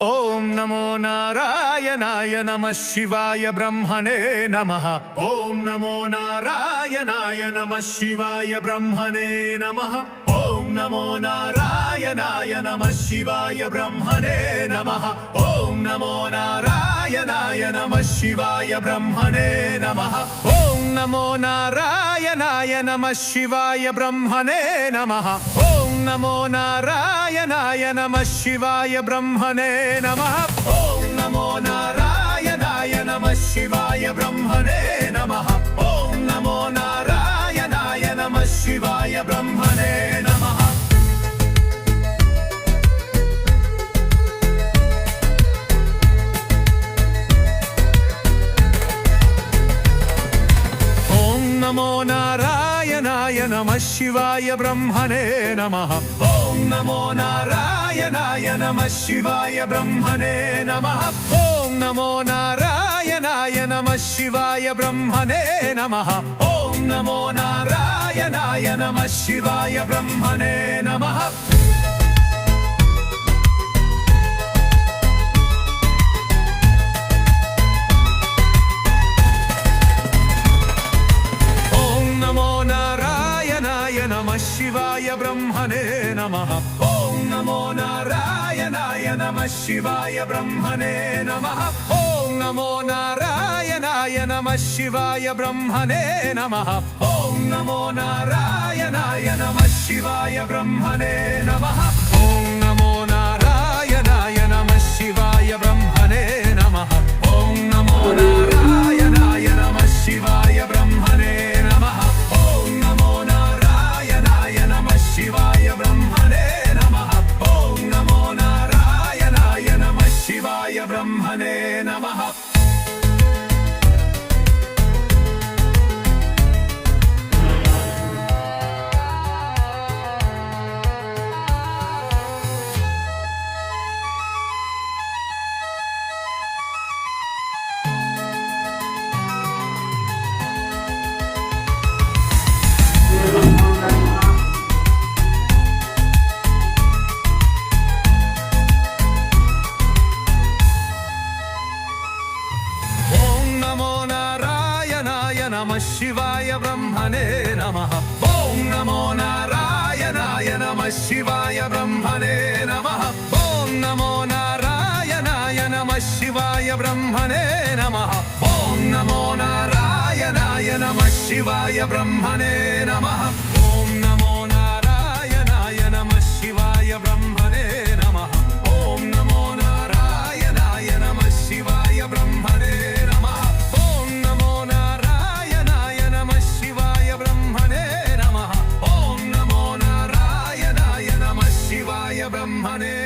ఓం నమో నారాయణాయ నమ శివాయ బ్రహ్మణే నమ. ఓం నమో నారాయణాయ నమ శివాయ బ్రహ్మణే నమ. ఓం నమో నారాయణాయ నమ శివాయ బ్రహ్మణే నమ. ఓం నమో నారాయణాయ నమ శివాయ బ్రహ్మణే నమ. ఓం నమో నారాయణాయ నమ శివాయ బ్రహ్మణే నమ. ఓం నమో నారాయణాయ నమ శివాయ బ్రహ్మణే నమ. ఓం నమో నారాయణాయ నమ శివాయ బ్రహ్మణే నమ. ఓం నమో నారాయణాయ నమ శివాయ బ్రహ్మణే నమ. ఓం నమో నారాయణాయ నమ శివాయ బ్రహ్మణే నమ. ఓం నమో నారాయణాయ నమ శివాయ బ్రహ్మణే నమ. ఓం నమో నారాయణాయ నమ శివాయ బ్రహ్మణే నమ. ఓం నమో నారాయణాయ నమ శివాయ బ్రహ్మణే నమ. ब्रह्मणे नमः ॐ नमो नारायणाय नमः शिवाय ब्रह्मणे नमः ॐ नमो नारायणाय नमः शिवाय ब्रह्मणे नमः ॐ नमो नारायणाय नमः शिवाय ब्रह्मणे नमः నమ శివాయ బ్రహ్మణే నమ. ఓం నమో నారాయణాయ నమ శివాయ బ్రహ్మణే నమ. ఓం నమో నారాయణాయ నమ శివాయ బ్రహ్మణే నమ. ఓం నమో నారాయణాయ నమ శివాయ బ్రహ్మణే నమ. honey.